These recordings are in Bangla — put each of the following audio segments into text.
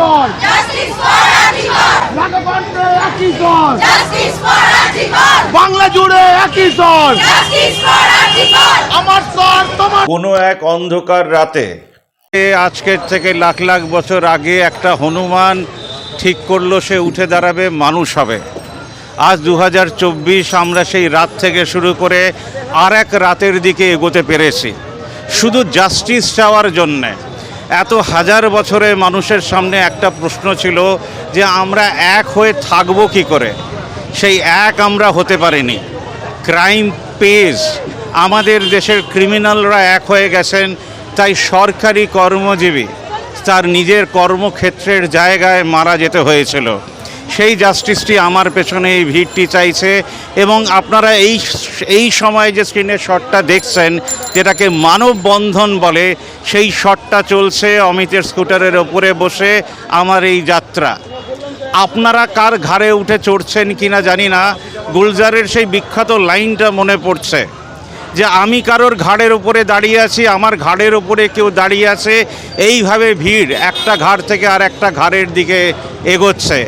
কর Justice for Artikar! নাগকণ্ঠে একই Justice for Artikar! বাংলা জুড়ে একই Justice for Artikar! আমার স্বর তোমার কোনো এক অন্ধকার রাতে। এ আজকের থেকে লাখ লাখ বছর আগে একটা হনুমান ঠিক করল সে উঠে দাঁড়াবে মানুষ হবে। আজ দু হাজার চব্বিশ আমরা সেই রাত থেকে শুরু করে আর এক রাতের দিকে এগোতে পেরেছি। শুধু জাস্টিস চাওয়ার জন্যে। এত হাজার বছরে মানুষের সামনে একটা প্রশ্ন ছিল যে আমরা এক হয়ে থাকব কি করে? সেই এক আমরা হতে পারিনি। Crime page. আমাদের দেশের ক্রিমিনালরা এক হয়ে গেছেন, তাই সরকারি কর্মজীবী তার নিজের কর্মক্ষেত্রের জায়গায় মারা যেতে হয়েছিল। সেই জাস্টিসটি আমার পেছনে এই ভিড়টি চাইছে এবং আপনারা এই এই সময় যে স্ক্রিনের শটটা দেখছেন, যেটাকে মানববন্ধন বলে, সেই শটটা চলছে অমিতের স্কুটারের ওপরে বসে আমার এই যাত্রা। আপনারা কার ঘাড়ে উঠে চড়ছেন কিনা জানি না, গুলজারের সেই বিখ্যাত লাইনটা মনে পড়ছে। যে আমি কারোর ঘাড়ের উপরে দাঁড়িয়ে আছি, আমার ঘাড়ের উপরে কেউ দাঁড়িয়ে আছে, এইভাবে ভিড় একটা ঘাড় থেকে আর একটা ঘাড়ের দিকে এগোচ্ছে।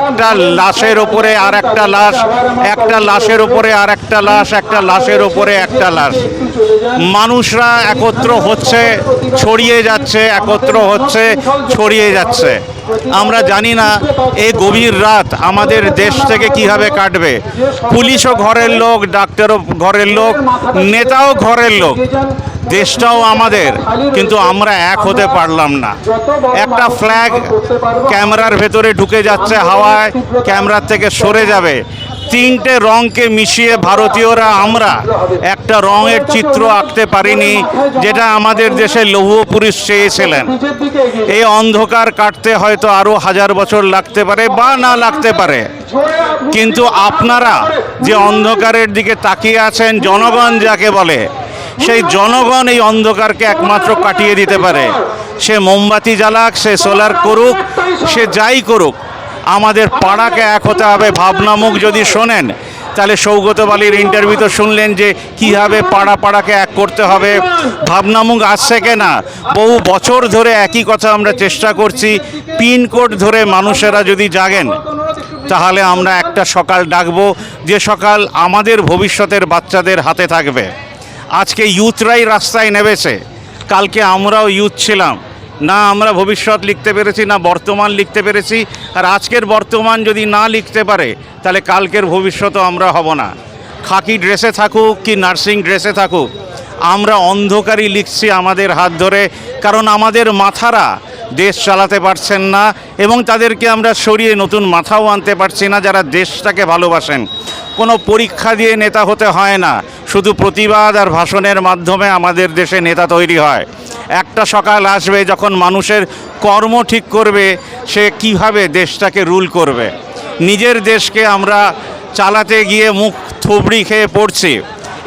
একটা লাশের ওপরে আর একটা লাশ, একটা লাশের ওপরে আর একটা লাশ, একটা লাশের ওপরে একটা লাশ। মানুষরা একত্র হচ্ছে, ছড়িয়ে যাচ্ছে, একত্র হচ্ছে, ছড়িয়ে যাচ্ছে। আমরা জানি না এই গভীর রাত আমাদের দেশ থেকে কীভাবে কাটবে। পুলিশও ঘরের লোক, ডাক্তারও ঘরের লোক, নেতাও ঘরের লোক। দেশটাও আমাদের, কিন্তু আমরা এক হতে পারলাম না। একটা ফ্ল্যাগ ক্যামেরার ভেতরে ঢুকে যাচ্ছে হাওয়ায় ক্যামেরার থেকে সরে যাবে। তিনটে রঙকে মিশিয়ে ভারতীয়রা আমরা একটা রঙের চিত্র আঁকতে পারিনি, যেটা আমাদের দেশে লৌহ পুরুষ চেয়েছিলেন। এই অন্ধকার কাটতে হয়তো আরও হাজার বছর লাগতে পারে বা না লাগতে পারে। কিন্তু আপনারা যে অন্ধকারের দিকে তাকিয়ে আছেন, জনগণ যাকে বলে, সেই জনগণ এই অন্ধকারকে একমাত্র কাটিয়ে দিতে পারে। সে মোমবাতি জ্বালাক, সে সোলার করুক, সে যাই করুক আমাদের পাড়াকে এক হতে হবে। ভাবনামুখ যদি শোনেন, তাহলে সৌগত বালির ইন্টারভিউ তো শুনলেন যে কীভাবে পাড়া পাড়াকে এক করতে হবে। ভাবনামুখ আসছে কেনা বহু বছর ধরে একই কথা আমরা চেষ্টা করছি। পিনকোড ধরে মানুষেরা যদি জাগেন, তাহলে আমরা একটা সকাল ডাকবো, যে সকাল আমাদের ভবিষ্যতের বাচ্চাদের হাতে থাকবে। আজকে ইউথরাই রাস্তায় নেমেছে। কালকে আমরাও ইউথ ছিলাম। না আমরা ভবিষ্যৎ লিখতে পেরেছি, না বর্তমান লিখতে পেরেছি। আর আজকের বর্তমান যদি না লিখতে পারে, তাহলে কালকের ভবিষ্যৎও আমরা হব না। খাকি ড্রেসে থাকুক কি নার্সিং ড্রেসে থাকুক, আমরা অন্ধকারই লিখছি আমাদের হাত ধরে, কারণ আমাদের মাথারা দেশ চালাতে পারছেন না এবং তাদেরকে আমরা সরিয়ে নতুন মাথাও আনতে পারছি না যারা দেশটাকে ভালোবাসেন। কোনো পরীক্ষা দিয়ে নেতা হতে হয় না, শুধু প্রতিবাদ আর ভাষণের মাধ্যমে আমাদের দেশে নেতা তৈরি হয়। একটা সকাল আসবে যখন মানুষের কর্ম ঠিক করবে, সে কীভাবে দেশটাকে রুল করবে? নিজের দেশকে আমরা চালাতে গিয়ে মুখ থুবড়ি খেয়ে পড়ছি।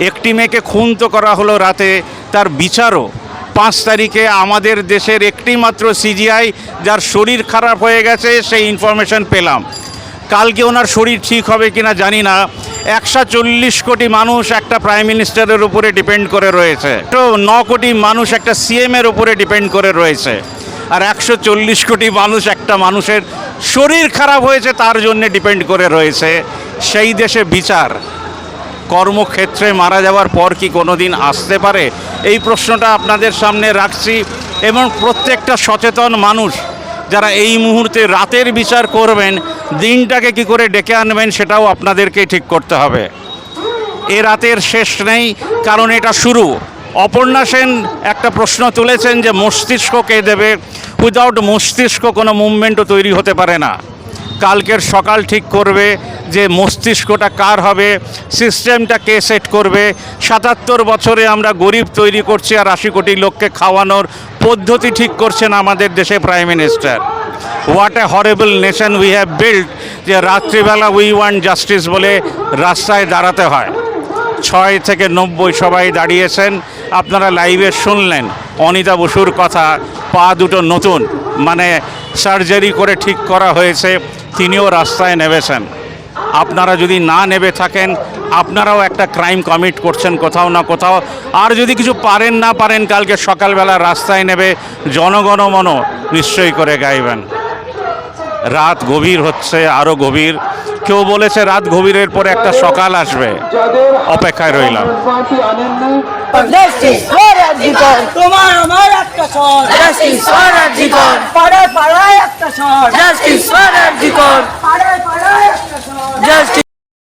একটি মেয়েকে খুন তো করা হলো রাতে, তার বিচারও। পাঁচ তারিখে আমাদের দেশের একটি মাত্র সিজিআই, যার শরীর খারাপ হয়ে গেছে, সেই ইনফরমেশন পেলাম। কালকে ওনার শরীর ঠিক হবে কিনা জানি না। একশো চল্লিশ কোটি মানুষ একটা প্রাইম মিনিস্টারের উপরে ডিপেন্ড করে রয়েছে। তো ন কোটি মানুষ একটা সিএমের উপরে ডিপেন্ড করে রয়েছে। আর একশো চল্লিশ কোটি মানুষ একটা মানুষের শরীর খারাপ হয়েছে, তার জন্য ডিপেন্ড করে রয়েছে। সেই দেশে বিচার। কর্মক্ষেত্রে মারা যাওয়ার পর কি কোনো দিন আসতে পারে? এই প্রশ্নটা আপনাদের সামনে রাখছি এবং প্রত্যেকটা সচেতন মানুষ যারা এই মুহূর্তে রাতের বিচার করবেন, দিনটাকে কি করে ডেকে আনবেন সেটাও আপনাদেরকে ঠিক করতে হবে। এ রাতের শেষ নেই, কারণ এটা শুরু। অপর্ণা সেন একটা প্রশ্ন তুলেছেন যে মস্তিষ্ক কে দেবে? উইদাউট মস্তিষ্ক কোনো মুভমেন্টও তৈরি হতে পারে না। কালকের সকাল ঠিক করবে যে মস্তিষ্কটা কার হবে সিস্টেমটা কে সেট করবে। সাতাত্তর বছরে আমরা গরিব তৈরি করছি আর আশি কোটি লোককে খাওয়ানোর পদ্ধতি ঠিক করছেন আমাদের দেশে prime minister what a horrible nation we have build যে রাত্রিবেলা উই ওয়ান্ট জাস্টিস বলে রাস্তায় দাঁড়াতে হয়। ছয় থেকে নব্বই সবাই দাঁড়িয়েছেন, আপনারা লাইভে শুনলেন। অনিতা বসুর কথা, পা দুটো নতুন। মানে সার্জারি করে ঠিক করা হয়েছে, তিনিও রাস্তায় নেমেছেন। আপনারা যদি না নেবে থাকেন আপনারাও একটা ক্রাইম কমিট করছেন কোথাও না কোথাও। আর যদি কিছু পারেন না পারেন কালকে সকালবেলা রাস্তায় নেবে জনগণমন নিশ্চয়ই করে গাইবেন। রাত গভীর হচ্ছে আরও গভীর। কেউ বলেছে রাত গভীরের পরে একটা সকাল আসবে। অপেক্ষায় রইলাম। তোমার আমার একটা পাড়ায় একটা Just